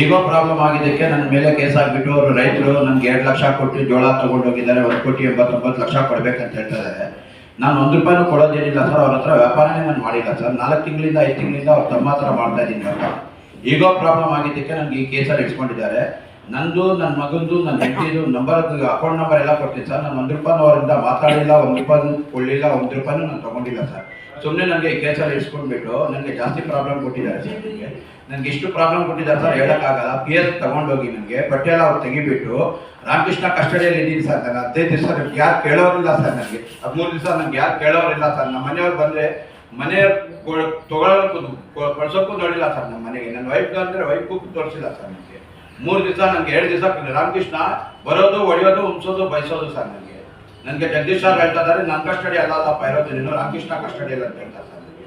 ಈಗೋ problem ಆಗಿದ್ದಕ್ಕೆ ನನ್ನ ಮೇಲೆ ಕೇಸ್ ಆಗಿಬಿಟ್ಟು ಅವರು ರೈತರು ನನ್ಗೆ ಎರಡು ಲಕ್ಷ ಕೊಟ್ಟು ಜೋಳ ತಗೊಂಡೋಗಿದ್ದಾರೆ ಒಂದು ಕೋಟಿ ಎಂಬತ್ತೊಂಬತ್ತು ಲಕ್ಷ ಕೊಡ್ಬೇಕಂತ ಹೇಳ್ತಾರೆ. ನಾನು ಒಂದು ರೂಪಾಯಿನೂ ಕೊಡೋದೇನಿಲ್ಲ ಸರ್, ಅವ್ರ ಹತ್ರ ವ್ಯಾಪಾರನೇ ನಾನು ಮಾಡಿಲ್ಲ ಸರ್. ನಾಲ್ಕು ತಿಂಗಳಿಂದ, ಐದು ತಿಂಗಳಿಂದ ಅವ್ರು ತಮ್ಮ ಹತ್ರ ಮಾಡ್ತಾ ಇದ್ದೀನಿ ಅಂತ ಈಗೋ ಪ್ರಾಬ್ಲಮ್ ಆಗಿದ್ದಕ್ಕೆ ನನಗೆ ಈ ಕೇಸಲ್ಲಿ ಇಟ್ಕೊಂಡಿದ್ದಾರೆ. ನಂದು ನನ್ನ ಮಗಂದು ನನ್ನ ಹೆಂಡತಿದು ನಂಬರ್ ಅಕೌಂಟ್ ನಂಬರ್ ಎಲ್ಲ ಕೊಡ್ತೀನಿ ಸರ್. ನಾನು ಒಂದು ರೂಪಾಯಿನೂ ಅವರಿಂದ ಮಾತಾಡಿಲ್ಲ, ಒಂದು ರೂಪಾಯಿ ಕೊಳ್ಳಿಲ್ಲ ಒಂದು ರೂಪಾಯಿನೂ ನಾನು ತೊಗೊಂಡಿಲ್ಲ ಸರ್. ಸುಮ್ಮನೆ ನನಗೆ ಕೇಸಲ್ಲಿ ಇಸ್ಕೊಂಡ್ಬಿಟ್ಟು ನನಗೆ ಜಾಸ್ತಿ ಪ್ರಾಬ್ಲಮ್ ಕೊಟ್ಟಿದ್ದಾರೆ ಸರ್ ನನಗೆ. ಇಷ್ಟು ಪ್ರಾಬ್ಲಮ್ ಕೊಟ್ಟಿದ್ದಾರೆ ಸರ್ ಹೇಳೋಕ್ಕಾಗಲ್ಲ. ಪಿ ಎಸ್ ತೊಗೊಂಡೋಗಿ ನನಗೆ ಬಟ್ಟೆ ಎಲ್ಲ ಅವ್ರು ತೆಗಿಬಿಟ್ಟು ರಾಮಕೃಷ್ಣ ಕಸ್ಟಡಿಯಲ್ಲಿ ಇದ್ದೀನಿ ಸರ್ ನಾನು. ಹದಿನೈದು ದಿವಸ ನನಗೆ ಯಾರು ಕೇಳೋರಿಲ್ಲ ಸರ್ ನನಗೆ. ಹದಿಮೂರು ದಿವಸ ನನಗೆ ಯಾರು ಕೇಳೋರಿಲ್ಲ ಸರ್. ನಮ್ಮ ಮನೆಯವ್ರು ಬಂದರೆ ಮನೆ ತೊಗೊಳೋಕ್ಕೂ ಕಳ್ಸೋಕ್ಕೂ ನೋಡಿಲ್ಲ ಸರ್ ನಮ್ಮ ಮನೆಗೆ. ನನ್ನ ವೈಫ್ ಅಂದರೆ ವೈಫ್ಗೂ ತೋರಿಸಿಲ್ಲ ಸರ್ ನನಗೆ. ಮೂರು ದಿವಸ ನನಗೆ ಎರಡು ದಿವಸ ರಾಮಕೃಷ್ಣ ಬರೋದು, ಹೊಡೆಯೋದು ಉಮ್ಸೋದು ಬಯಸೋದು ಸರ್ ನನಗೆ. ನನಗೆ ಜಗದೀಶ್ ಸರ್ ಹೇಳ್ತಾ ಇದ್ದಾರೆ ನನ್ನ ಕಸ್ಟಡಿ ಅಲ್ಲ ಅಲ್ಲಪ್ಪ ಇರೋದು ನೀನು ರಾಮಕೃಷ್ಣ ಕಸ್ಟಡಿ ಅಲ್ಲ ಅಂತ ಹೇಳ್ತಾರೆ. ಸರ್ ನನಗೆ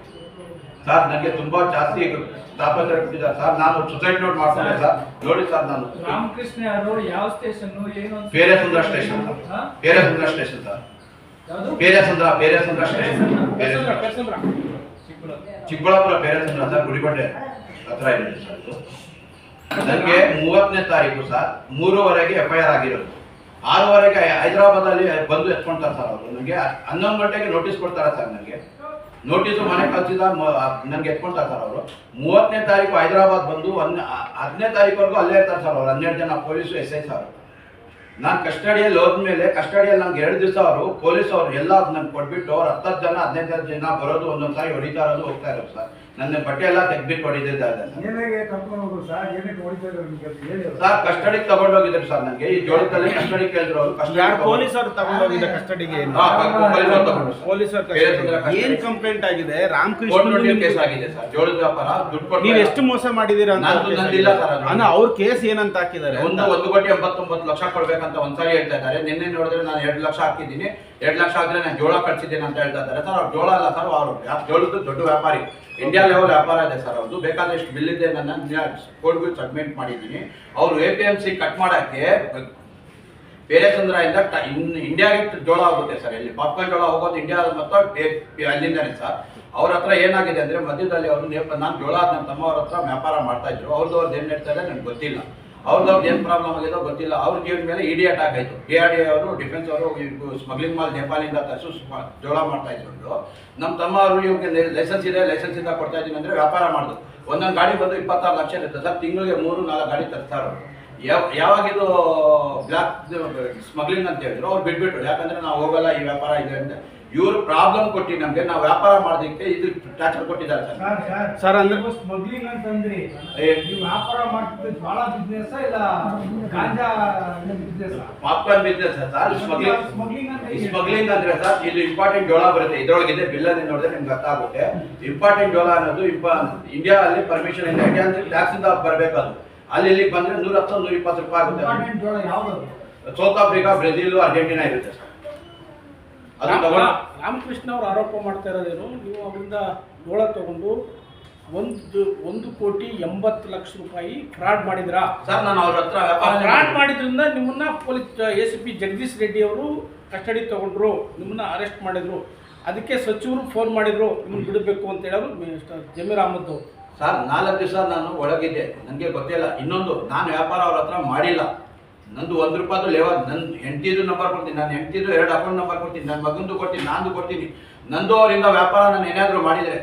ಸರ್ ನನಗೆ ತುಂಬಾ ಜಾಸ್ತಿ ತಾಪತ್ರ ಕೊಟ್ಟಿದ್ದಾರೆ. ಸರ್ ನಾನು ಸುಸೈಡ್ ನೋಟ್ ಮಾಡ್ಕೊಂಡೆ ಸರ್. ನೋಡಿ ಸರ್ ನಾನು. ರಾಮಕೃಷ್ಣ ಯಾರು ಯಾವ ಸ್ಟೇಷನ್ ಏನು ಬೇರೆ ಸುಂದರ ಸ್ಟೇಷನ್. ಸರ್ ಬೇರೆ ಸುಂದರ ಸ್ಟೇಷನ್ ಸರ್? ಬೇರೆ ಸುಂದರ ಬೇರೆ ಸುಂದರ ಸ್ಟೇಷನ್ ಬೇರೆ. ಚಿಕ್ಕಬಳ್ಳಾಪುರ. ಬೇರೆ ಸುಂದರ ಸರ್ ಗುಡಿಬಂಡೆ ಹತ್ರ ಇದೆ ಸರ್ ನನಗೆ ಮೂವತ್ತನೇ ತಾರೀಕು ಸರ್ ಮೂರುವರೆಗೆ ಎಫ್ ಐ ಆರ್ ಆಗಿರೋದು. ಆರೂವರೆಗೆ ಹೈದರಾಬಾದಲ್ಲಿ ಬಂದು ಎತ್ಕೊಂತಾರೆ ಸರ್ ಅವರು. ನನಗೆ ಹನ್ನೊಂದು ಗಂಟೆಗೆ ನೋಟಿಸ್ ಕೊಡ್ತಾರೆ ಸರ್ ನನಗೆ. ನೋಟಿಸು ಮನೆ ಕಳ್ಸಿದ ನನಗೆ ಎತ್ಕೊಂತಾರೆ ಸರ್ ಅವರು. ಮೂವತ್ತನೇ ತಾರೀಕು ಹೈದರಾಬಾದ್ ಬಂದು ಒಂದು ಹತ್ತನೇ ಅಲ್ಲೇ ಇರ್ತಾರೆ ಸರ್ ಅವರು. ಹನ್ನೆರಡು ಜನ ಪೊಲೀಸು, ಎಸ್ ಐ ಸರ್ ನಾನು ಕಸ್ಟಡಿಯಲ್ಲಿ ಹೋದ್ಮೇಲೆ, ಕಸ್ಟಡಿಯಲ್ಲಿ ನಂಗೆ ಎರಡು ದಿವಸ ಅವರು, ಪೊಲೀಸ್ ಅವರು ಎಲ್ಲ ನಂಗೆ ಕೊಟ್ಬಿಟ್ಟು ಅವ್ರು ಹತ್ತು ಜನ, ಹದಿನೈದು ಜನ ಬರೋದು ಒಂದೊಂದು ಸಾರಿ ಹೊಡಿತಾ ಹೋಗ್ತಾ ಇರೋದು ಸರ್. ನನ್ನ ಬಟ್ಟೆ ಎಲ್ಲ ತೆಗ್ದಿಟ್ಟು ಹೊಡಿದಿದ್ದಾರೆ ಸರ್ ಏನಾಗೆ ಕರ್ಕೊಂಡು ಹೋಗೋದು ಸರ್ ಏನಕ್ಕೆ ಹೊಡಿತಾ ನಿಮ್ಗೆ ಅಂತ ಹೇಳಿ ಅವ್ರು. ಸರ್ ಕಸ್ಟಡಿಗೆ ತಗೊಂಡೋಗಿದ್ರು ಸರ್ ನನಗೆ ಈ ಜೋಳದಲ್ಲಿ ಕಸ್ಟಡಿ ಕೇಳಿದ್ರು ಅವರು. ಯಾರು ಕಸ್ಟಡಿ ಪೊಲೀಸರು ತಗೊಂಡೋಗಿದ್ದ ಕಸ್ಟಡಿಗೆ ಏನು? ಹಾ, ಪೊಲೀಸರು ತಗೊಂಡ್ರು ಸರ್. ಪೊಲೀಸರ ಕಸ್ಟಡಿ ಕಸ್ಟಡಿ. ಏನ್ ಕಂಪ್ಲೇಂಟ್ ಆಗಿದೆ? ಕೋರ್ಟ್ ರಾಮಕೃಷ್ಣ ನೋಟಿಸ್ ಕೇಸ್ ಆಗಿದೆ ಸರ್ ಜೋಳದ ವ್ಯಾಪಾರ ದುಡ್ಡು ಕೊಟ್ಟು ನೀವ್ ಎಷ್ಟು ಮೋಸ ಮಾಡಿದೀರಾ ಅಂತ ಕೇಸ್. ಸರ್ ಅದು. ಅಣ್ಣ ಅವ್ರ ಕೇಸ್ ಏನಂತ ಹಾಕಿದ್ದಾರೆ ಒಂದು ಒಂದು ಕೋಟಿ ಎಂಬತ್ತೊಂಬತ್ತು ಲಕ್ಷ ಕೊಡ್ಬೇಕಂತ ಒಂದ್ಸಾರಿ ಹೇಳ್ತಾ ಇದ್ದಾರೆ. ನಿನ್ನೆ ನೋಡಿದ್ರೆ ನಾನು ಎರಡು ಲಕ್ಷ ಹಾಕಿದ್ದೀನಿ. ಎರಡು ಲಕ್ಷ ಆದ್ರೆ ನಾನು ಜೋಳ ಕಳ್ಸಿದ್ದೀನಿ ಅಂತ ಹೇಳ್ತಾ ಇದ್ದಾರೆ. ಸರ್ ಅವ್ರು ಜೋಳ ಅಲ್ಲ ಸರ್ ಅವರು ಜೋಳದ್ದು ದೊಡ್ಡ ವ್ಯಾಪಾರಿ. ಇಂಡಿಯಾ ಲೆವೆಲ್ ವ್ಯಾಪಾರ ಇದೆ ಸರ್ ಅವ್ರದ್ದು ಬೇಕಾದಷ್ಟು ಬಿಲ್ ಇದೆ ನನ್ನ ಕೋರ್ಟ್ಗೂ ಸಬ್ಮಿಟ್ ಮಾಡಿದ್ದೀನಿ. ಅವರು A P M C cut ಮಾಡಕ್ಕೆ ಬೇರೆ ಚಂದ್ರದಿಂದ ಇಂಡಿಯಾಗೆ ಜೋಳ ಹೋಗುತ್ತೆ ಸರ್ ಇಲ್ಲಿ ಪಾಪ್ಕಾರ್ನ್ ಜೋಳ ಹೋಗೋದು ಇಂಡಿಯಾ ಮತ್ತು ಅಲ್ಲಿಂದಾನೆ ಸರ್. ಅವ್ರ ಹತ್ರ ಏನಾಗಿದೆ ಅಂದ್ರೆ ಮಧ್ಯದಲ್ಲಿ ಅವರು ನಾನು ಜೋಳ ನನ್ನ ತಮ್ಮ ಅವ್ರ ಹತ್ರ ವ್ಯಾಪಾರ ಮಾಡ್ತಾ ಇದ್ರು. ಅವ್ರದ್ದು ಅವ್ರದ್ದು ಏನು ಇದೆ ನನಗೆ ಗೊತ್ತಿಲ್ಲ. ಅವ್ರದ್ದು ಏನು ಪ್ರಾಬ್ಲಮ್ ಆಗಿದೋ ಗೊತ್ತಿಲ್ಲ. ಅವ್ರ ಜೀವನ ಮೇಲೆ ಇಡಿ ಅಟ್ಯಾಕ್ ಆಯಿತು. ಆರ್ ಡಿ ಅವರು ಡಿಫೆನ್ಸ್ ಅವರು ಸ್ಮಗ್ಲಿಂಗ್ ಮಾಲ್ ನೇಪಾಳಿಂದ ತರಿಸು ಜೋಳ ಮಾಡ್ತಾ ಇದ್ರು ನಮ್ಮ ತಮ್ಮ ಅವರು ಇವ್ರಿಗೆ ಲೈಸೆನ್ಸ್ ಇದೆ ಲೈಸೆನ್ಸ್ ಇಂದ ಕೊಡ್ತಾ ಇದ್ದೀನಿ ಅಂದ್ರೆ ವ್ಯಾಪಾರ ಮಾಡಿದ್ರು ಒಂದೊಂದು ಗಾಡಿ ಬಂದು ಇಪ್ಪತ್ತಾರು ಲಕ್ಷ ಇರುತ್ತೆ. ಸರ್, ತಿಂಗಳಿಗೆ ಮೂರು, ನಾಲ್ಕು ಗಾಡಿ ತರ್ತಾರೆ ಅವರು. ಯಾವ ಯಾವಾಗ ಇದು ಬ್ಲಾಕ್ ಸ್ಮಗ್ಲಿಂಗ್ ಅಂತ ಹೇಳಿದ್ರು, ಅವ್ರು ಬಿಟ್ಬಿಟ್ರು. ಯಾಕಂದ್ರೆ ನಾವು ಹೋಗಲ್ಲ, ಈ ವ್ಯಾಪಾರ ಇದೆ ಅಂತ. ಇವರು ಪ್ರಾಬ್ಲಮ್ ಕೊಟ್ಟಿ ನಮ್ಗೆ ನಾವು ವ್ಯಾಪಾರ ಮಾಡೋದಕ್ಕೆ ಇದು ಟಾರ್ಚರ್ ಕೊಟ್ಟಿದ್ದಾರೆ ಸರ್. ಸರ್ ಅಂದ್ರೆ- ಸ್ಮಗ್ಲಿಂಗ್ ಅಂತಂದ್ರಿ ಏ. ನೀವು ವ್ಯಾಪಾರ ಮಾಡ್ತಿದ್ದು ಜ್ವಾಳ ಬಿಸ್ನೆಸ್ ಇಲ್ಲ ganja business popcorn business sir? Smuggling smuggling ಅಂದ್ರೆ ಸರ್ ಇಲ್ಲಿ ಇಂಪಾರ್ಟೆಂಟ್ ಜೋಳ ಬರುತ್ತೆ. ಇದ್ರೊಳಗಿದೆ ಬಿಲ್ಲಲ್ಲಿ ನೋಡಿದ್ರೆ ನಿಮ್ಗೆ ಅರ್ಥ ಆಗುತ್ತೆ ಇಂಪಾರ್ಟೆಂಟ್ ಜೋಳ ಅನ್ನೋದು ಇಂಪಾ ಇಂಡಿಯಾ ಅಲ್ಲಿ ಪರ್ಮಿಷನ್ ಇಲ್ಲ. ಇಂಡಿಯಾ ಅಂದ್ರೆ ಟ್ಯಾಕ್ಸ್ ಇಂದ ಬರಬೇಕು ಅದು. ಅಲ್ಲಿ ಇಲ್ಲಿ ಬಂದ್ರೆ ನೂರ ಹತ್ತು ನೂರ ಇಪ್ಪತ್ತು ರೂಪಾಯಿ ಆಗುತ್ತೆ ಇಂಪಾರ್ಟೆಂಟ್ ಜೋಳ ಯಾವ್ದು? ಸೌತ್ ಆಫ್ರಿಕಾ ಬ್ರೆಜಿಲ್ ಅರ್ಜೆಂಟಿನಾ ಇರುತ್ತೆ ಸರ್. ರಾಮಕೃಷ್ಣ ಅವರು ಆರೋಪ ಮಾಡ್ತಾ ಇರೋದೇನು? ನೀವು ಅವರಿಂದ ಗೋಳ ತಗೊಂಡು ಒಂದು ಒಂದು ಕೋಟಿ ಎಂಬತ್ತು ಲಕ್ಷ ರೂಪಾಯಿ ಫ್ರಾಡ್ ಮಾಡಿದ್ರಾ? ಸರ್ ನಾನು ಅವ್ರ ಹತ್ರ ಫ್ರಾಡ್ ಮಾಡಿದ್ರಿಂದ ನಿಮ್ಮನ್ನ police A C P Jagadish Reddy ಅವರು ಕಸ್ಟಡಿ ತಗೊಂಡ್ರು ನಿಮ್ಮನ್ನ ಅರೆಸ್ಟ್ ಮಾಡಿದ್ರು. ಅದಕ್ಕೆ ಸಚಿವರು ಫೋನ್ ಮಾಡಿದ್ರು ನಿಮ್ಗೆ ಬಿಡಬೇಕು ಅಂತ ಹೇಳೋರು ಮಿಸ್ಟರ್ ಜಮೀರ್ ಅಹಮದ್ ಅವರು. ಸರ್ ನಾಲ್ಕು ದಿವಸ ನಾನು ಒಳಗಿದ್ದೆ. ನನಗೆ ಗೊತ್ತಿಲ್ಲ. ಇನ್ನೊಂದು ನಾನು ವ್ಯಾಪಾರ ಅವ್ರ ಹತ್ರ ಮಾಡಿಲ್ಲ. ನಂದು ಒಂದು ರೂಪಾಯಿದು ಲೇವ ನನ್ನ ಹೆಂಡತಿದು ನಂಬರ್ ಕೊಡ್ತೀನಿ ನಾನು ಹೆಂಡತಿದು ಎರಡು ಅಕೌಂಟ್ ನಂಬರ್ ಕೊಡ್ತೀನಿ ನನ್ನ ಮಗಂದು ಕೊಡ್ತೀನಿ ನಾನು ಕೊಡ್ತೀನಿ. ನಂದು ಅವರಿಂದ ವ್ಯಾಪಾರ ನಾನು ಏನಾದರೂ ಮಾಡಿದರೆ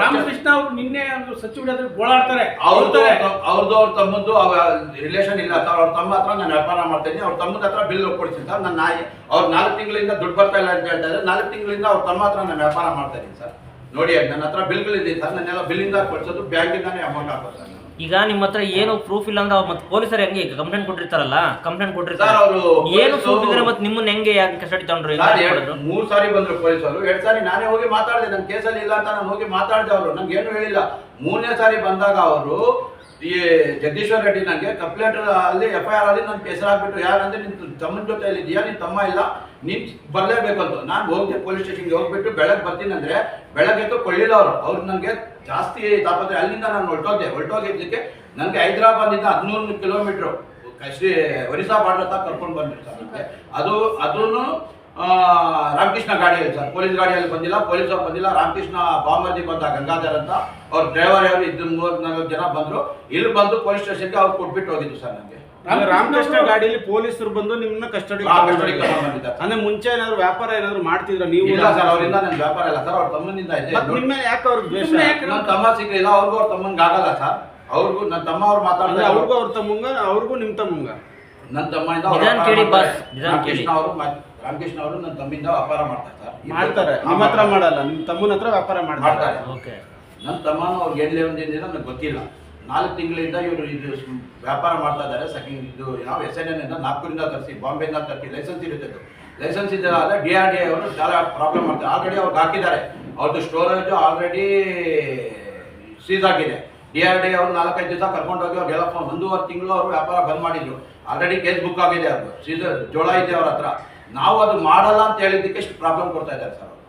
ರಾಮಕೃಷ್ಣ ಅವರು ನಿನ್ನೆ ಒಂದು ಸಚಿವರು ಗೋಳಾಡ್ತಾರೆ. ಅವ್ರದ್ದು ಅವ್ರದ್ದು ಅವ್ರ ತಮ್ಮದ್ದು ರಿಲೇಷನ್ ಇಲ್ಲ. ಸರ್ ಅವ್ರ ತಮ್ಮ ಹತ್ರ ನಾನು ವ್ಯಾಪಾರ ಮಾಡ್ತೇನೆ ಅವ್ರ ತಮ್ಮದ ಹತ್ರ ಬಿಲ್ ಕೊಡ್ತೀನಿ ಸರ್. ನನ್ನ ನಾಯಿ ಅವ್ರು ನಾಲ್ಕು ತಿಂಗಳಿಂದ ದುಡ್ಡು ಬರ್ತಾ ಇಲ್ಲ ಅಂತ ಹೇಳ್ತಾ ಇದ್ದಾರೆ ನಾಲ್ಕು ತಿಂಗಳಿಂದ ಅವ್ರ ತಮ್ಮ ಹತ್ರ ನಾನು ವ್ಯಾಪಾರ ಮಾಡ್ತಾ ಇದ್ದೀನಿ ಸರ್. ನೋಡಿ ನನ್ನ ಹತ್ರ ಬಿಲ್ಗಳಿದೆ ಸರ್. ನನ್ನೆಲ್ಲ ಬಿಲ್ಲಿಂದ ಕೊಡ್ಸೋದು ಬ್ಯಾಂಕಿಂದಾನೇ ಅಮೌಂಟ್ ಹಾಕೋದು ಸರ್. ಈಗ ನಿಮ್ಮ ಹತ್ರ ಏನು ಪ್ರೂಫ್ ಇಲ್ಲ ಅಂದ್ರೆ ಮತ್ತೆ ಪೊಲೀಸರು ಹೆಂಗೆ ಈಗ ಕಂಪ್ಲೇಂಟ್ ಕೊಟ್ಟಿರ್ತಾರಲ್ಲ? ಕಂಪ್ಲೇಂಟ್ ಕೊಟ್ಟಿರ್ತಾರೆ. ಅವರು ಏನು ಪ್ರೂಫ್ ಇದ್ರೆ ಮತ್ತೆ ನಿಮ್ಮನ್ನ ಹೆಂಗೆ ಯಾಕೆ ಕಸ್ಟಡಿ ತಗೊಂಡ್ರು ಮೂರು ಸರ್ ಬಂದ್ರು ಪೊಲೀಸರು. ಎರಡ್ ಸಾರಿ ನಾನೇ ಹೋಗಿ ಮಾತಾಡಿದೆ ನನ್ ಕೇಸಲ್ಲಿ ಇಲ್ಲ ಅಂತ ನಾನು ಹೋಗಿ ಮಾತಾಡಿದೆ ಅವರು. ನಂಗೆ ಏನು ಹೇಳಿಲ್ಲ. ಮೂರನೇ ಸಾರಿ ಬಂದಾಗ ಅವರು ಈ ಜಗದೀಶ್ವರ್ ರೆಡ್ಡಿ ನನಗೆ ಕಂಪ್ಲೇಂಟ್ ಅಲ್ಲಿ ಎಫ್ ಐ ಆರ್ ಅಲ್ಲಿ ನನ್ನ ಹೆಸರು ಹಾಕ್ಬಿಟ್ಟು ಯಾರಂದ್ರೆ ನಿನ್ ತಮ್ಮನ ಜೊತೆ ಇದೆಯಾ? ನಿನ್ ತಮ್ಮ ಇಲ್ಲ. ನೀನ್ ಬರಲೇಬೇಕಂತ ನಾನು ಹೋಗಿದ್ದೆ ಪೊಲೀಸ್ ಸ್ಟೇಷನ್ಗೆ ಹೋಗ್ಬಿಟ್ಟು ಬೆಳಗ್ಗೆ ಬರ್ತೀನಿ ಅಂದ್ರೆ ಬೆಳಗ್ಗೆ ಕೊಳ್ಳಿಲ್ಲ ಅವರು. ಅವ್ರು ನನಗೆ ಜಾಸ್ತಿ ತಾಪತ್ರೆ ಅಲ್ಲಿಂದ ನಾನು ಹೊರಟೋದೆ ಹೊರಟೋಗಿದ್ದಕ್ಕೆ ನನಗೆ ಹೈದರಾಬಾದಿಂದ ಹದಿನೂರು ಕಿಲೋಮೀಟ್ರು ಶ್ರೀ ಒರಿಸ್ಸಾ ಬಾರ್ಡರ್ ಹತ್ರ ಕರ್ಕೊಂಡು ಬಂದಿರ್ತಾರೆ ಅದು ಅದೂ ರಾಮಕೃಷ್ಣ ಗಾಡಿಯಲ್ಲಿ ಸರ್. ಪೊಲೀಸ್ ಗಾಡಿಯಲ್ಲಿ ಬಂದಿಲ್ಲ, ಪೊಲೀಸ್ ಬಂದಿಲ್ಲ. ರಾಮಕೃಷ್ಣ ಬಾಮರ್ದಿ ಬಂದ ಗಂಗಾಧರ್ ಅಂತ. ಅವ್ರ ಡ್ರೈವರ್ ಯಾರು ಇದ್ದು ಮೂವತ್ ನಾಲ್ಕು ಜನ ಬಂದ್ರು ಇಲ್ಲಿ ಬಂದು ಪೊಲೀಸ್ ಸ್ಟೇಷನ್ಗೆ ಅವ್ರು ಕೊಟ್ಬಿಟ್ಟು ಹೋಗಿದ್ದು ಸರ್ ನನಗೆ ರಾಮಕೃಷ್ಣ ಗಾಡಿಯಲ್ಲಿ ಪೊಲೀಸರು ಬಂದು ನಿಮ್ಮನ್ನ ಕಸ್ಟಡಿ ಅಂದ್ರೆ ಮುಂಚೆ ಏನಾದ್ರು ವ್ಯಾಪಾರ ಏನಾದ್ರು ಮಾಡ್ತಿದ್ರ ನೀವು ಇಲ್ಲ ಸರ್ ಅವರಿಂದ ನನ್ನ ವ್ಯಾಪಾರ ಇಲ್ಲ ಸರ್ ಅವ್ರ ತಮ್ಮನಿಂದ ಇದೆ. ನಿಮ್ಮ ಮೇಲೆ ಯಾಕೆ ದ್ವೇಷ? ಸುಮ್ನೆ ನನ್ನ ತಮ್ಮ ಸಿಗ್ಲಿಲ್ಲ ಅವ್ರಿಗೂ ಅವ್ರ ತಮ್ಮಂಗೆ ಆಗಲ್ಲ ಸರ್. ಅವ್ರಿಗೂ ನನ್ನ ತಮ್ಮ ಅವ್ರು ಮಾತಾಡ್ತಾರೆ ಅವ್ರಿಗೂ ಅವ್ರ ತಮ್ಮ ಅವ್ರಿಗೂ ನಿಮ್ ತಮ್ಮಂಗ? ನನ್ನ ತಮ್ಮನಿಂದ ಇಂದ ನಿಧಾನ ವ್ಯಾಪಾರ ಕೇಳಿ ಮಾಡ್ತಾರೆ. ನಿಧಾನ ಕೇಳಿ. ರಾಮಕೃಷ್ಣ ಅವರು ರಾಮಕೃಷ್ಣ ಅವರು ನನ್ನ ತಮ್ಮಿಂದ ವ್ಯಾಪಾರ ಮಾಡ್ತಾರೆ ಸರ್. ಮಾಡ್ತಾರೆ. ನಿಮ್ಮ ಹತ್ರ ಮಾಡಲ್ಲ ನಿಮ್ ತಮ್ಮನ ಹತ್ರ ವ್ಯಾಪಾರ ಮಾಡ್ತಾರೆ. ಮಾಡ್ತಾರೆ. ಓಕೆ. ನನ್ನ ತಮ್ಮನೂ ಅವ್ರಿಗೆ ಎಲ್ಲಿ ಒಂದಿನ ನನಗೆ ಗೊತ್ತಿಲ್ಲ. ನಾಲ್ಕು ತಿಂಗಳಿಂದ ಇವರು ಇದು ವ್ಯಾಪಾರ ಮಾಡ್ತಾ ಇದ್ದಾರೆ. ಸೆಕೆಂಡ್ ಇದು ನಾವು ಎಸ್ ಎನ್ ಎನ್ ನಾಗ್ಪುರಿಂದ ತರಿಸಿ, ಬಾಂಬೆಯಿಂದ ತರಿಸಿ, ಲೈಸೆನ್ಸ್ ಇರುತ್ತೆ ಲೈಸೆನ್ಸ್ ಇದ್ದರೆ ಡಿ ಆರ್ ಡಿ ಅವರು చాలా ಪ್ರಾಬ್ಲಮ್ ಮಾಡ್ತಾರೆ. ಆಲ್ರೆಡಿ ಅವ್ರಿಗೆ ಹಾಕಿದ್ದಾರೆ. ಅವ್ರದ್ದು ಸ್ಟೋರೇಜು ಆಲ್ರೆಡಿ ಸೀಸ್ ಆಗಿದೆ. ಡಿ ಆರ್ ಡಿ ಅವರು ನಾಲ್ಕೈದು ದಿವಸ ಕರ್ಕೊಂಡೋಗಿ ಅವ್ರು ಹೇಳಪ್ಪ ಒಂದೂವರೆ ತಿಂಗಳು ಅವರು ವ್ಯಾಪಾರ ಬಂದ್ ಮಾಡಿದ್ರು. ಆಲ್ರೆಡಿ ಕೇಸ್ ಬುಕ್ ಆಗಿದೆ ಅದು. ಸೀಸ್ ಜೋಳ ಇದೆ ಅವ್ರ ಹತ್ರ. ನಾವು ಅದು ಮಾಡಲ್ಲ ಅಂತ ಹೇಳಿದ್ದಕ್ಕೆ ಇಷ್ಟು ಪ್ರಾಬ್ಲಮ್ ಕೊಡ್ತಾ ಇದ್ದಾರೆ ಸರ್ ಅವರು.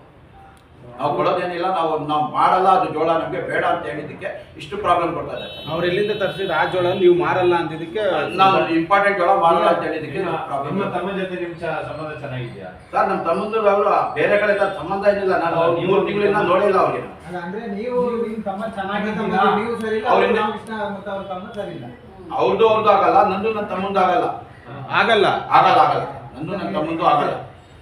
ನಾವು ಕೊಡೋದೇನಿಲ್ಲ ನಾವು ನಾವು ಮಾಡಲ್ಲ ಅದು ಜೋಳ ನಮಗೆ ಬೇಡ ಅಂತ ಹೇಳಿದ್ದಕ್ಕೆ ಇಷ್ಟು ಪ್ರಾಬ್ಲಮ್ ಕೊಡ್ತಾ ಇದೆ. ಅವ್ರು ಎಲ್ಲಿಂದ ತರಿಸಿದ ಆ ಜೋಳ ನೀವು ಮಾರಲ್ಲ ಅಂತಿದ್ದಕ್ಕೆ ನಾವು ಇಂಪಾರ್ಟೆಂಟ್ ಜೋಳ ಮಾರಲ್ಲ ಅಂತ ಹೇಳಿದ್ದಕ್ಕೆ ನಿಮ್ಮ ಪ್ರಾಬ್ಲಮ್ ನಿಮ್ಮ ತಮ್ಮ ಜೊತೆ ನಿಮ್ಮ ಸಂಬಂಧ ಚೆನ್ನಾಗಿದೆಯಾ? ಸರ್ ನಮ್ಮ ತಮ್ಮಂದ್ರು ಅವರು ಬೇರೆ ಕಡೆ ಸರ್ ಸಂಬಂಧ ಏನಿಲ್ಲ ನಾನು ಅವ್ರು ಮೂರು ತಿಂಗಳಿಂದ ನೋಡಿಲ್ಲ ಅವ್ರಿಗೆ. ಅಂದ್ರೆ ನೀವು ನಿಮ್ಮ ತಮ್ಮ ಚೆನ್ನಾಗಿದ್ದೀರಾ? ನೀವು ಸರಿ ಇಲ್ಲ ಅವ್ರು ಅವ್ರು ಇನ್ನು- ಮತ್ತು ಅವ್ರ ತಮ್ಮ ಸರಿ ಇಲ್ಲ ಅವ್ರದ್ದು ಅವ್ರದ್ದು ಆಗಲ್ಲ ನಂದು ನನ್ನ ತಮ್ಮಂದು ಆಗಲ್ಲ. ಆಗಲ್ಲ. ಆಗಲ್ಲ ಆಗಲ್ಲ. ನಂದು ನನ್ನ ತಮ್ಮಂದು ಆಗಲ್ಲ.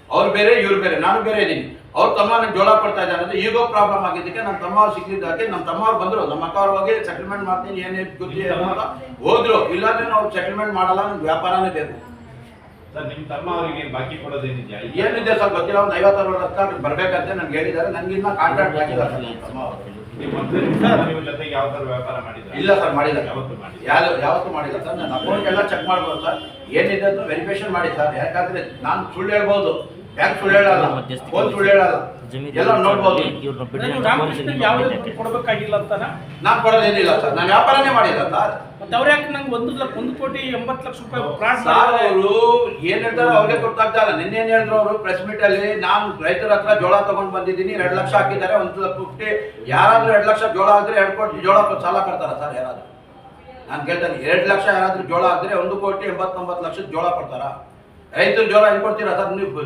ಅವ್ರು ಬೇರೆ ಇವ್ರು ಬೇರೆ ನಾನು ಬೇರೆ ಇದ್ದೀನಿ. ಅವ್ರ ತಮ್ಮ ನನ್ಗೆ ಜೋಳ ಕೊಡ್ತಾ ಇದ್ದಾರೆ ಅಂದ್ರೆ ಈಗೋ ಪ್ರಾಬ್ಲಮ್ ಆಗಿದ್ದಕ್ಕೆ ನಮ್ಮ ತಮ್ಮ ಅವ್ರು ಸಿಕ್ಕಿದ್ದಕ್ಕೆ ನಮ್ಮ ತಮ್ಮ ಅವ್ರು ಬಂದ್ರು. ನಮ್ಮ ಅಕ್ಕ ಅವ್ರ ಹೋಗಿ ಸೆಟಲ್ಮೆಂಟ್ ಮಾಡ್ತೀನಿ ಏನೇ ಗೊತ್ತಿ ಅಂತ ಹೋದ್ರು. ಇಲ್ಲಾಂದ್ರೆ ನಾವು ಸೆಟಲ್ಮೆಂಟ್ ಮಾಡಲ್ಲ ನಮ್ಗೆ ವ್ಯಾಪಾರನೇ ಬೇಕು. ಸರ್ ನಿಮ್ಮ ತಮ್ಮ ಅವರಿಗೆ ಬಾಕಿ ಕೊಡೋದೇನಿದೆಯಾ ಏನಿದೆ ಸರ್ ಗೊತ್ತಿಲ್ಲ ಒಂದು ಐವತ್ತು ಅರವತ್ತು ಲಕ್ಷ ಬರ್ಬೇಕಂತ ನನ್ಗೆ ಹೇಳಿದ್ದಾರೆ. ನನಗೆ ಇನ್ನ ಕಾಂಟ್ರಾಕ್ಟ್ ಆಗಿಲ್ಲ ಸರ್. ನಮ್ಮ ತಮ್ಮ ಅವರು. ಜೊತೆಗೆ ಯಾವ ತರ ವ್ಯಾಪಾರ ಮಾಡಿದ್ರ ಇಲ್ಲ ಸರ್ ಮಾಡಿಲ್ಲ ಯಾವತ್ತು ಯಾವತ್ತೂ ಮಾಡಿಲ್ಲ ಸರ್. ನನ್ನ ಅಕೌಂಟ್ ಎಲ್ಲ ಚೆಕ್ ಮಾಡ್ಬೋದು ಸರ್. ಏನಿದೆ ಅಂತ ವೆರಿಫಿಕೇಶನ್ ಮಾಡಿ ಸರ್. ಯಾಕಂದ್ರೆ ನಾನು ಸುಳ್ಳು ಹೇಳ್ಬೋದು. ಬ್ಯಾಂಕ್ ಸುಳ್ಳು ಹೇಳಲ್ಲ ಫೋನ್ ಸುಳ್ಳು ಹೇಳಲ್ಲ ಎಲ್ಲ ನೋಡ್ಬೋದು. ಅಂತ ಕೊಡಬೇಕಾಗಿಲ್ಲ ಅಂತಾನ ನಾನು ಕೊಡೋದೇನಿಲ್ಲ ಸರ್. ನಾನು ವ್ಯಾಪಾರನೇ ಮಾಡಿಲ್ಲ ಸರ್. ಮತ್ತೆ ಅವ್ರು ಯಾಕೆ ನಂಗೆ ಒಂದು ಲಕ್ಷ ಒಂದು ಕೋಟಿ ಎಂಬತ್ತು ಲಕ್ಷ ರೂಪಾಯಿ ಫ್ರಾಡ್ ಸರ್ ಅವರು ಏನ್ ಹೇಳ್ತಾರೆ ಅವ್ರಿಗೆ ಗೊತ್ತಾಗ್ತಾ ಇಲ್ಲ ನಿನ್ನೆ ಏನು ಹೇಳಿದ್ರು ಅವರು? ಪ್ರೆಸ್ ಮೀಟ್ ಅಲ್ಲಿ ನಾನು ರೈತರ ಹತ್ರ ಜೋಳ ತಗೊಂಡ್ ಬಂದಿದ್ದೀನಿ. ಎರಡು ಲಕ್ಷ ಹಾಕಿದ್ದಾರೆ. ಒಂದು ಕೊಟ್ಟಿ ಯಾರಾದ್ರೂ ಎರಡು ಲಕ್ಷ ಜೋಳ ಆದ್ರೆ ಎರಡು ಕೋಟಿ ಜೋಳ ಸಾಲ ಕೊಡ್ತಾರ ಸರ್ ಯಾರಾದ್ರೂ? ನಾನು ಕೇಳ್ತಾನೆ ಎರಡು ಲಕ್ಷ ಯಾರಾದ್ರೂ ಜೋಳ ಆದ್ರೆ ಒಂದು ಕೋಟಿ ಎಂಬತ್ತೊಂಬತ್ತು ಲಕ್ಷದ ಜೋಳ ಕೊಡ್ತಾರ? ರೈತರು ಜೋರ ಕೊಡ್ತೀರಾ ಸರ್? ನೀವು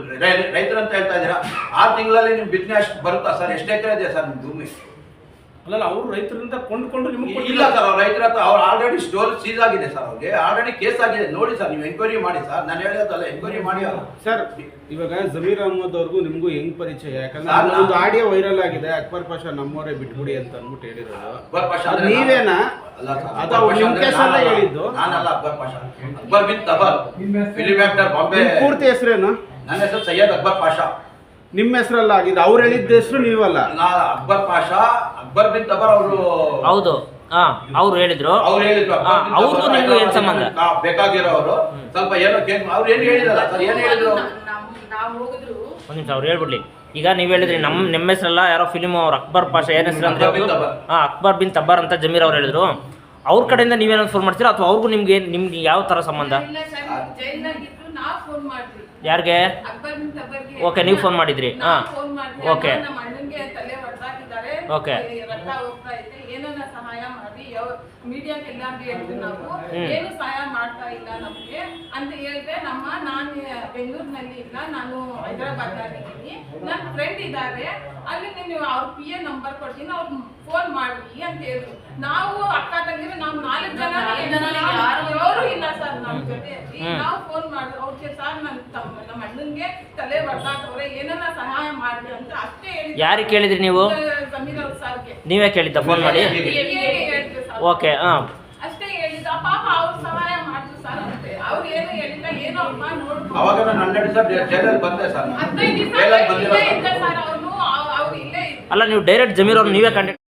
ರೈತರಂತ ಹೇಳ್ತಾ ಇದ್ದೀರಾ? ಆರು ತಿಂಗಳಲ್ಲಿ ಬಿತ್ತನೆ ಅಷ್ಟು ಬರುತ್ತಾ ಸರ್? ಎಷ್ಟು ಎಕರೆ ಇದೆ ಸರ್ ನಿಮ್ಮ ಭೂಮಿ? ಅಲ್ಲಲ್ಲ ಅವರು ರೈತರಿಂದ ಕೊಂಡ್ಕೊಂಡು ನಿಮ್ಗೆ ಇಲ್ಲ ಸರ್ ಅವ್ರ ರೈತರ ಹತ್ರ ಅವ್ರು ಆಲ್ರೆಡಿ ಸ್ಟೋರ್ ಸೀಸ್ ಆಗಿದೆ ಸರ್ ಅವ್ರಿಗೆ. ಆಲ್ರೆಡಿ ಕೇಸ್ ಆಗಿದೆ. ನೋಡಿ ಸರ್ ನೀವು ಎಂಕ್ವೈರಿ ಮಾಡಿ ಸರ್. ನಾನು ಹೇಳೋದಲ್ಲ ಎಂಕ್ವೈರಿ ಮಾಡಿ ಅವರು. ಸರ್ ಇವಾಗ ಜಮೀರ್ ಅಹಮದ್ ಅವ್ರಿಗೂ ನಿಮಗೂ ಹೆಂಗ್ ಪರಿಚಯ? ಯಾಕಂದ್ರೆ ಒಂದು ಆಡಿಯೋ ವೈರಲ್ ಆಗಿದೆ. ಅಕ್ಬರ್ ಪಾಷಾ ನಮ್ಮವರೇ ಬಿಟ್ಬಿಡಿ ಅಂತ ಅಂದ್ಬಿಟ್ಟು ಹೇಳಿರೋದು. ಅಕ್ಬರ್ ಪಾಷಾ ನೀವೇನಾ? ಅಲ್ಲ. ಹೇಳಿದ್ದು? ನಾನಲ್ಲ ಅಕ್ಬರ್ ಪಾಷಾ. ಅಕ್ಬರ್ ಬಿನ್ ತಬರ್. ಆಕ್ಟರ್ ಬಾಂಬೆ ಪೂರ್ತಿ ಹೆಸರೇನು? ನನ್ನ ಹೆಸರು ಸೈಯದ್ ಅಕ್ಬರ್ ಪಾಷಾ. ನಿಮ್ಮ ಹೆಸರಲ್ಲ ಆಗಿದೆ ಅವ್ರು ಹೇಳಿದ್ದ ಹೆಸರು ನೀವಲ್ಲ. ನಾ ಅಕ್ಬರ್ ಪಾಷಾ ಅಕ್ಬರ್ ಬಿನ್ ತಬರ್ ಅವರು ಹೌದು. ಹಾ ಅವ್ರು ಹೇಳಿದ್ರು. ಅವ್ರು ಹೇಳಿದ್ರು. ಹಾ, ಅವ್ರಿಗೂ ನಿಮ್ಗೂ ಏನ್ ಸಂಬಂಧ? ಬೇಕಾಗಿರೋರು. ಸ್ವಲ್ಪ ಏನೋ ಕೇಸ್ ಅವ್ರು ಏನು ಹೇಳಿದಲ್ಲ ಸರ್? ಏನು ಹೇಳಿದ್ರು ನಾವು ಹೋಗಿದ್ರು ಒಂದ್ ನಿಮಿಷ ಅವ್ರು ಹೇಳ್ಬಿಡ್ಲಿ. ಈಗ ನೀವ್ ಹೇಳಿದ್ರಿ ನಮ್ ನಿಮ್ಮ ಹೆಸರಲ್ಲ ಯಾರೋ ಫಿಲಿಮ್ ಅವ್ರು ಅಕ್ಬರ್ ಪಾಷಾ ಏನ್ ಹೆಸರು ಅಂದ್ರೆ ಅಕ್ಬರ್ ಬಿನ್ ಅವ್ರು? ತಬರ್. ಹಾ ಅಕ್ಬರ್ ಬಿನ್ ತಬ್ಬಾರ್ ಅಂತ ಜಮೀರ್ ಅವ್ರು ಹೇಳಿದ್ರು. ಅವ್ರ ಕಡೆಯಿಂದ ನೀವೇನೋ ಫೋನ್ ಮಾಡ್ತೀರಾ ಅಥವಾ ಅವ್ರಿಗೂ ನಿಮ್ಗೆ ಏನ್- ನಿಮ್ಗೆ ಯಾವ ತರ ಸಂಬಂಧ? ಇಲ್ಲ ಸರ್ ಯಾರಿಗೆ? ಓಕೆ ನೀವು ಫೋನ್ ಮಾಡಿದ್ರಿ. ಹಾ. ಫೋನ್ ಓಕೆ ಹ್ಮ್. ಏನು ಸಹಾಯ ಮಾಡ್ತಾ ಇಲ್ಲ ನಮ್ಗೆ ಅಂತ ಹೇಳಿದ್ರೆ ನಮ್ಮ ನಾನು ಬೆಂಗಳೂರಿನಲ್ಲಿ ಇಲ್ಲ. ನಾನು ಹೈದರಾಬಾದ್ ಇದ್ದೀನಿ. ನನ್ನ ಫ್ರೆಂಡ್ ಇದ್ದಾರೆ. ಅಲ್ಲಿ ನೀವು ಅವ್ರ ಪಿ ಎ ನಂಬರ್ ಕೊಡ್ತೀನಿ. ಅವ್ರು ಫೋನ್ ಮಾಡಿ ಅಂತ ಹೇಳಿದ್ರು. ನಾವು ಅಕ್ಕ ತಂಗಿದ್ರೆ ನಾವು ನಾಲ್ಕು ಜನ ನಮ್ಮ ಜೊತೆಯಲ್ಲಿ ಹ್ಮ್. ನಾವು ಫೋನ್ ಮಾಡಿದ್ರು ಅವ್ರಿಗೆ ಸರ್ ನನ್ನ ತಮ್ಮ ನಮ್ಮ ಅಣ್ಣನ್ಗೆ ತಲೆ ಬರ್ದಾಕವ್ರೆ ಏನನ್ನ ಸಹಾಯ ಮಾಡಿ ಅಂತ ಅಷ್ಟೇ ಹೇಳಿ ಯಾರಿಗೆ ಕೇಳಿದ್ರಿ ನೀವು? ಸಮೀರ್ ಅವ್ರ ಸರ್ಗೆ. ನೀವೇ ಕೇಳಿದ್ದ ಫೋನ್ ಮಾಡಿ? ಹೇಳಿದ್ರು ಸರ್. ಓಕೆ ಹಾ. ಅಷ್ಟೇ ಹೇಳಿದ ಪಾಪ ಅವ್ರು ಸಹಾಯ ಮಾಡಿದ್ರು ಸರ್ ಅಂತೆ. ಅವ್ರು ಏನು ಹೇಳಿಲ್ಲ ಏನೋ ಅಮ್ಮ ನೋಡ್ಕೊಂಡು. ಅವಾಗ ನಾನು ಹನ್ನೆರಡು ದಿವಸ ಜೈಲಲ್ಲಿ ಬಂದೆ ಸರ್ ನಾನು. ಹದಿನೈದು ದಿವಸ ಜೈಲಲ್ಲಿ ಬಂದಿರೋ ಇಲ್ಲೇ ಇದ್ದ ಸರ್ ಅವನು ಅವ್ರು ಇಲ್ಲೇ ಇದ್ರು. ಅಲ್ಲ ನೀವು ಡೈರೆಕ್ಟ್ ಜಮೀರ್ ಅವ್ರು ನೀವೇ ಕಂಟ್ಯಾಕ್ಟ್